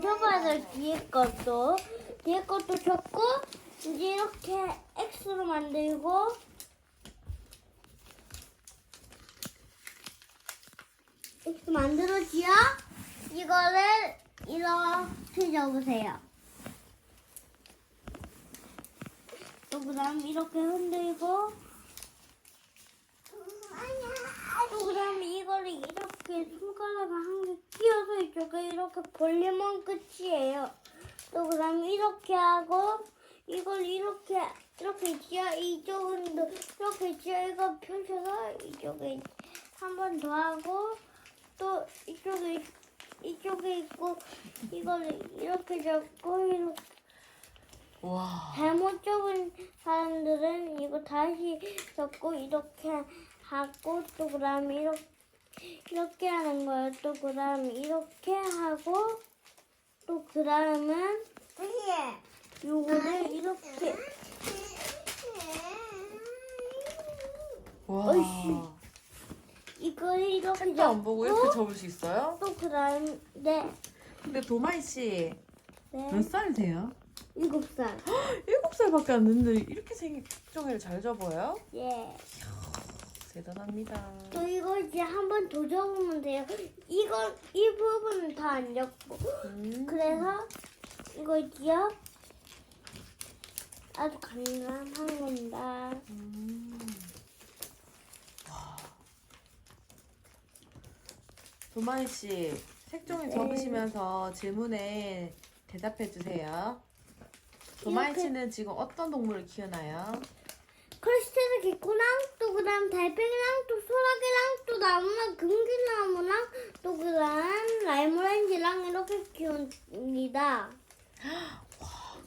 될 뒤에 것도 뒤에 것도 접고 이제 이렇게 X로 만들고. X 만들어지야 이거를 이렇게 접으세요. 또 그 다음 이렇게 흔들고 또 그다음 이거를 이렇게 손가락을 한 개 끼워서 이렇게 벌리면 끝이에요. 또 그다음 이렇게 하고 이걸 이렇게 이렇게 지어 이쪽은 또 이렇게 지어 이거 펼쳐서 이쪽에 한 번 더 하고 또 이쪽에 이쪽에 있고 이걸 이렇게 잡고 이렇게 와. 잘못 접은 사람들은 이거 다시 접고 이렇게 하고 또 그다음 이렇게 이렇게 하는 거예요. 또 그 다음 이렇게 하고 또 그 다음은 요거를 이렇게 와. 어이씨. 이걸 이렇게 책도 안 보고 이렇게 접을 수 있어요? 또 그 다음 네, 근데 도마이 씨몇네 살이세요? 일곱 살. 일곱 살밖에 안 됐는데 이렇게 생긴 색종이를 잘 접어요? 예. 대단합니다. 또 이거 이제 한번더 접으면 돼요. 이거 이 부분은 다안 접고. 음. 그래서 이거 있지요? 아주 간단한 겁니다. 음. 와. 도마이 씨 색종이 네. 접으시면서 질문에 대답해 주세요. 도마이 이렇게- 씨는 지금 어떤 동물을 키우나요? 개코랑 또 그다음 달팽이랑 또 소라게랑 또 나무랑 금기나무랑 또 그다음 라이모렌지랑 이렇게 키웁니다.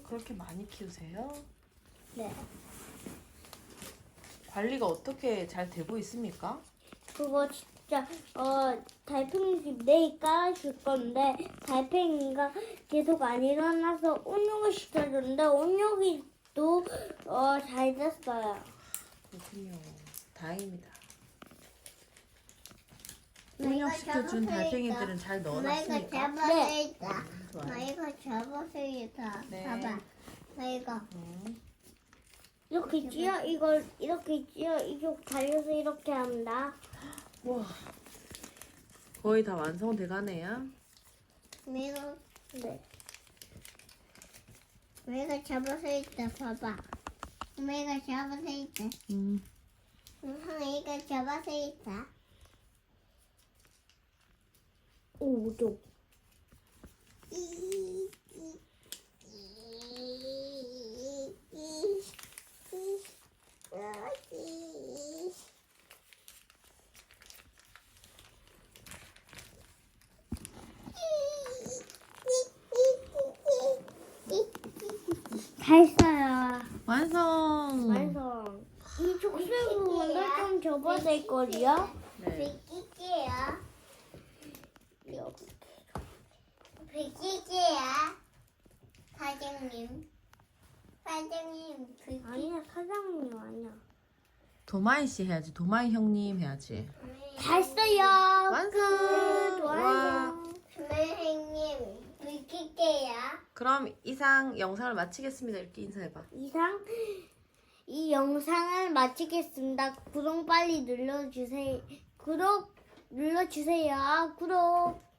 그렇게 많이 키우세요? 네. 관리가 어떻게 잘 되고 있습니까? 그거 진짜 어 달팽이 집 내일 깔아줄 건데 달팽이가 계속 안 일어나서 온욕을 시켜줬는데 온욕이 또 어 잘 됐어요. 그렇군요. 다행입니다. 나 이거 혼역 시켜준 잡아서 달팽이들은. 잘 나 이거 넣어놨습니까? 잡아서 네. 나 좋아요. 이거 잡아서 있다. 네. 봐봐. 나 이거. 음. 이렇게 찌어 이걸 이렇게 찌어 이쪽 달려서 이렇게 합니다. 와. 거의 다 완성돼 가네요. 내가 네. 내가 잡아서 있다. 봐봐. 내가 잡아서 있다. 음. 응, 이거 잡아서 있다. 오, 좀. 잘 써요. 완성. 완성. 이좀 접어낼 거리요. 네. 백기계야. 이렇게. 백기계야. 사장님. 사장님, 백기. 아니야, 사장님 아니야. 도마이 씨 해야지. 도마이 형님 해야지. 잘 써요. 완성. 끝. 와. 선생님, 백기계야. 그럼 이상 영상을 마치겠습니다. 이렇게 인사해봐. 이상 이 영상을 마치겠습니다. 구독 빨리 눌러주세요. 구독 눌러주세요. 구독.